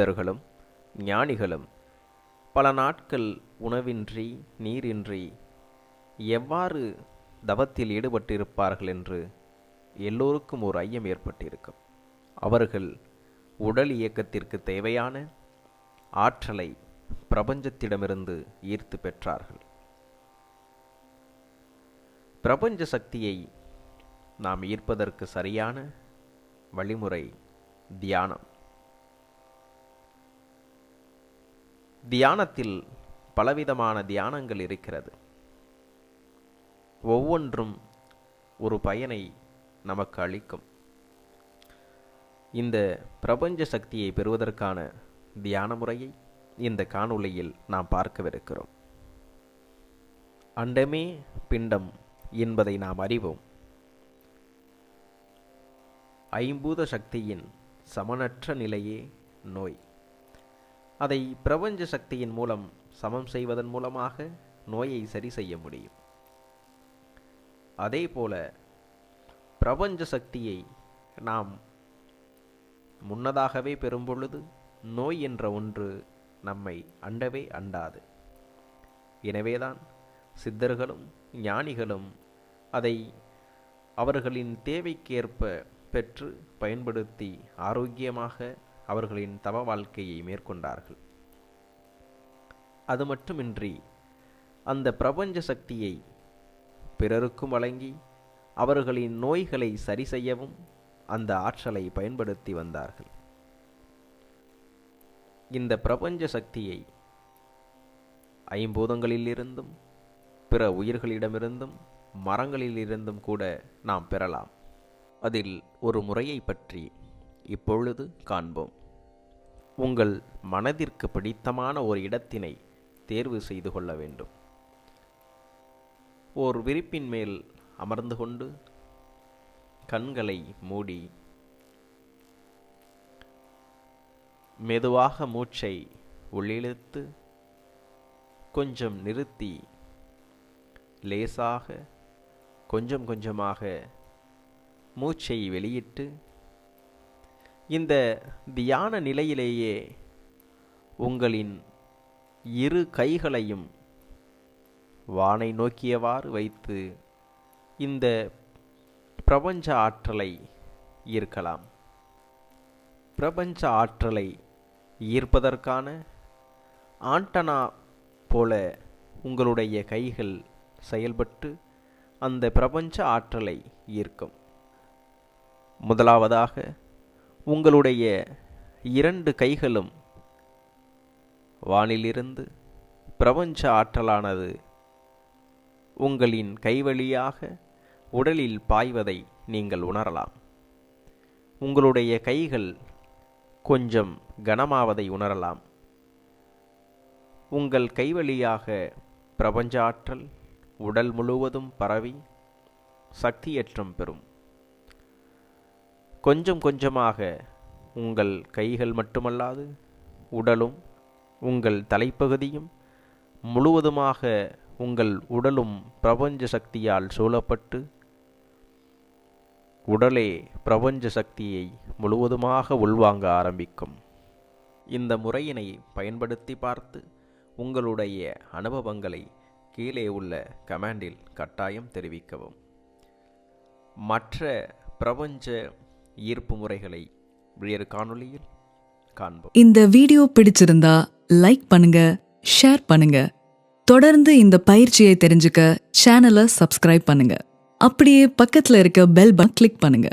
சித்தர்களும் ஞானிகளும் பல நாட்கள் உணவின்றி நீரின்றி எவ்வாறு தவத்தில் ஈடுபட்டிருப்பார்கள் என்று எல்லோருக்கும் ஒரு ஐயம் ஏற்பட்டிருக்கும். அவர்கள் உடல் இயக்கத்திற்கு தேவையான ஆற்றலை பிரபஞ்சத்திடமிருந்து ஈர்த்து பெற்றார்கள். பிரபஞ்ச சக்தியை நாம் ஈர்ப்பதற்கு சரியான வழிமுறை தியானம். தியானத்தில் பலவிதமான தியானங்கள் இருக்கிறது. ஒவ்வொன்றும் ஒரு பயனை நமக்கு அளிக்கும். இந்த பிரபஞ்ச சக்தியை பெறுவதற்கான தியான முறையை இந்த காணொளியில் நாம் பார்க்கவிருக்கிறோம். அண்டமே பிண்டம் என்பதை நாம் அறிவோம். ஐம்பூத சக்தியின் சமனற்ற நிலையே நோய். அதை பிரபஞ்ச சக்தியின் மூலம் சமம் செய்வதன் மூலமாக நோயை சரி செய்ய முடியும். அதேபோல பிரபஞ்ச சக்தியை நாம் முன்னதாகவே பெறும்பொழுது நோய் என்ற ஒன்று நம்மை அண்டவே அண்டாது. எனவேதான் சித்தர்களும் ஞானிகளும் அதை அவர்களின் தேவைக்கேற்ப பெற்று பயன்படுத்தி ஆரோக்கியமாக அவர்களின் தவ வாழ்க்கையை மேற்கொண்டார்கள். அது மட்டுமின்றி அந்த பிரபஞ்ச சக்தியை பிறருக்கும் வழங்கி அவர்களின் நோய்களை சரி செய்யவும் அந்த ஆற்றலை பயன்படுத்தி வந்தார்கள். இந்த பிரபஞ்ச சக்தியை ஐம்பூதங்களிலிருந்தும் பிற உயிர்களிடமிருந்தும் மரங்களிலிருந்தும் கூட நாம் பெறலாம். அதில் ஒரு முறையை பற்றி இப்பொழுது காண்போம். உங்கள் மனதிற்கு பிடித்தமான ஒரு இடத்தினை தேர்வு செய்து கொள்ள வேண்டும். ஓர் விரிப்பின் மேல் அமர்ந்து கொண்டு கண்களை மூடி மெதுவாக மூச்சை உள்ளிழுத்து கொஞ்சம் நிறுத்தி லேசாக கொஞ்சம் கொஞ்சமாக மூச்சை வெளியிட்டு இந்த தியான நிலையிலேயே உங்களின் இரு கைகளையும் வானை நோக்கியவாறு வைத்து இந்த பிரபஞ்ச ஆற்றலை ஈர்க்கலாம். பிரபஞ்ச ஆற்றலை ஈர்ப்பதற்கான ஆண்டனா போல உங்களுடைய கைகள் செயல்பட்டு அந்த பிரபஞ்ச ஆற்றலை ஈர்க்கும். முதலாவதாக உங்களுடைய இரண்டு கைகளும் வானிலிருந்து பிரபஞ்ச ஆற்றலானது உங்களின் கைவழியாக உடலில் பாய்வதை நீங்கள் உணரலாம். உங்களுடைய கைகள் கொஞ்சம் கனமாவதை உணரலாம். உங்கள் கைவழியாக பிரபஞ்ச ஆற்றல் உடல் முழுவதும் பரவி சக்தியேற்றம் பெறும். கொஞ்சம் கொஞ்சமாக உங்கள் கைகள் மட்டுமல்லாது உடலும் உங்கள் தலைப்பகுதியும் முழுவதுமாக உங்கள் உடலும் பிரபஞ்ச சக்தியால் சூழப்பட்டு உடலே பிரபஞ்ச சக்தியை முழுவதுமாக உள்வாங்க ஆரம்பிக்கும். இந்த முறையினை பயன்படுத்தி பார்த்து உங்களுடைய அனுபவங்களை கீழே உள்ள கமாண்டில் கட்டாயம் தெரிவிக்கவும். மற்ற பிரபஞ்ச ஈர்ப்பு முறைகளை வேறு காணொளியில் காண்போம். இந்த வீடியோ பிடிச்சிருந்தா லைக் பண்ணுங்க ஷேர் பண்ணுங்க. தொடர்ந்து இந்த பயிற்சியை தெரிஞ்சுக்க சேனலை சப்ஸ்கிரைப் பண்ணுங்க. அப்படியே பக்கத்தில் இருக்க பெல் பட்டன் கிளிக் பண்ணுங்க.